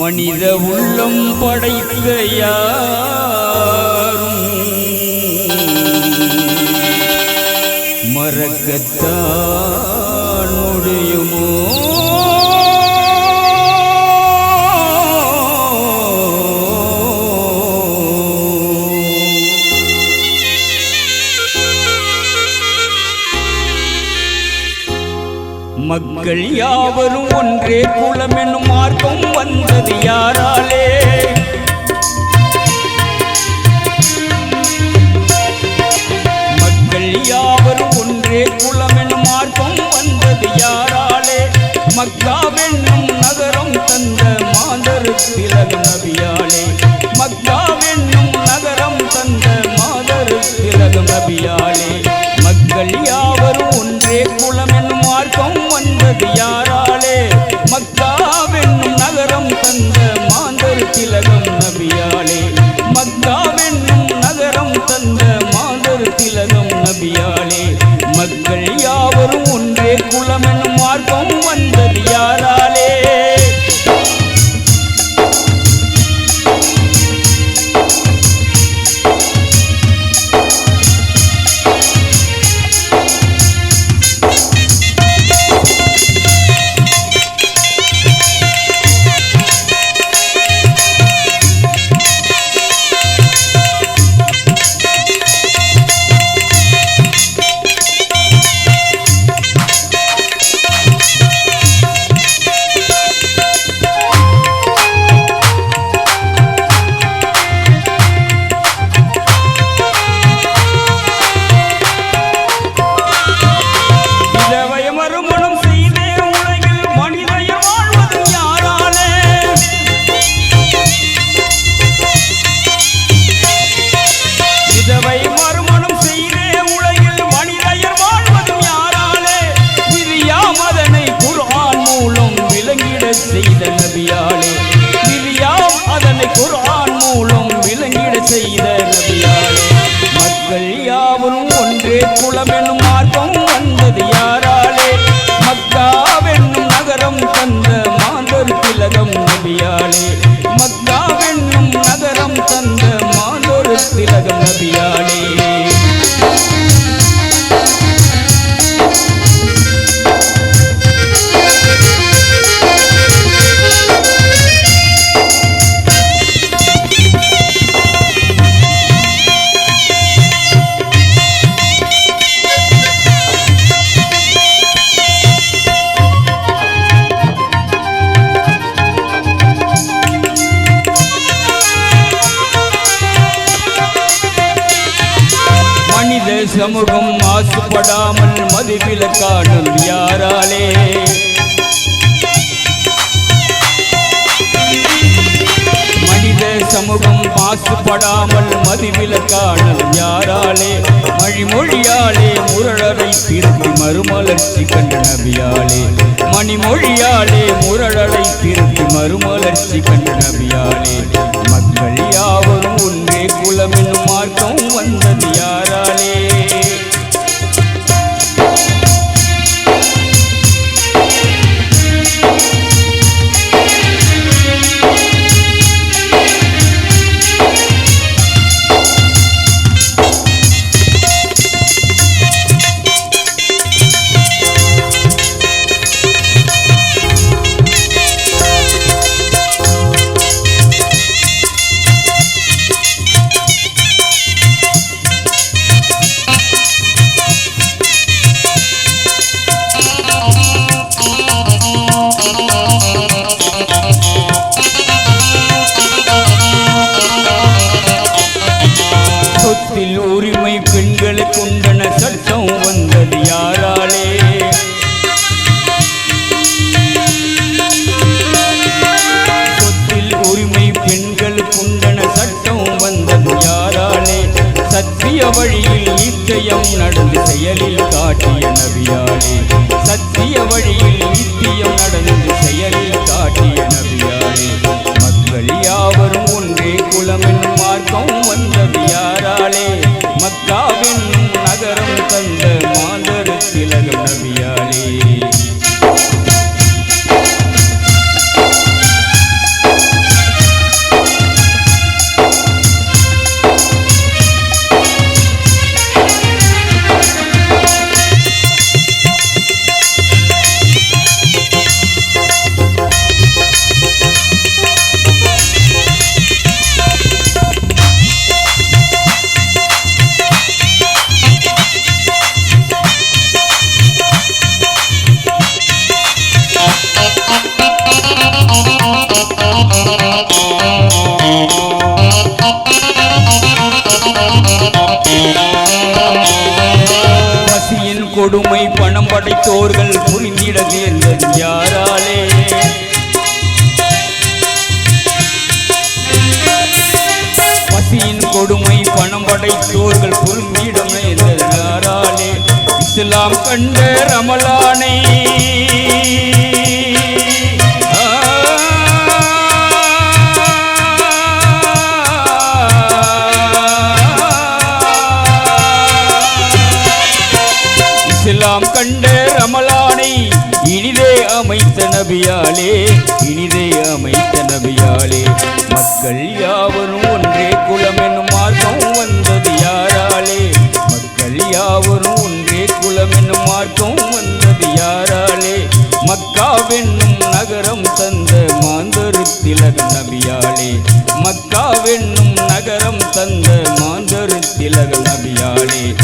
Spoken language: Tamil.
மனித உள்ளம் படைத்தையா மக்கள் யாவரும் ஒன்றே குலம் என்னும் மார்க்கம் வந்தது யாராலே? மக்கள் யாவரும் ஒன்றே குலம் என்னும் மார்க்கம் வந்தது யாராலே? மக்காவென்னும் நகரம் தந்த மாதர் திலக நபியாலே. மக்காவென்னும் நகரம் தந்த மாதர் திலக நபியாலே. சமூகம் மாசுபடாமல் மதுவிலக்காடும் யாராலே? மனித சமூகம் மாசுபடாமல் மதுவிலக்காடல் யாராலே? மழிமொழியாலே முரடரை திருப்பி மறுமலர்ச்சி கண்ட நபியாலே. மணிமொழியாலே முரடரை திருப்பி மறுமலர்ச்சி கண்ட நபியாலே. மக்கள் யாவரும் ஒன்றே குலம் हरियाली பசியின் கொடுமை பணம் படைத்தோர்கள் புரிந்திடது என்பது யாராலே. பசியின் கொடுமை பணம் படைத்தோர்கள் புரிந்திடம் என்பது யாராலே. இஸ்லாம் கண்ட ரமலானே கண்ட ரமலானை இனிதே அமைத்த நபியாலே இனிதே அமைத்த நபியாலே. மக்கள் யாவரும் ஒன்றே குலம் என்னும் மார்க்கம் வந்தது யாராலே? மக்கள் யாவரும் ஒன்றே குலம் என்னும் மார்க்கம் வந்தது யாராலே? மக்காவென்னும் நகரம் தந்த மாந்தரு திலக நபியாலே. மக்காவென்னும் நகரம் தந்த மாந்தரு திலக நபியாலே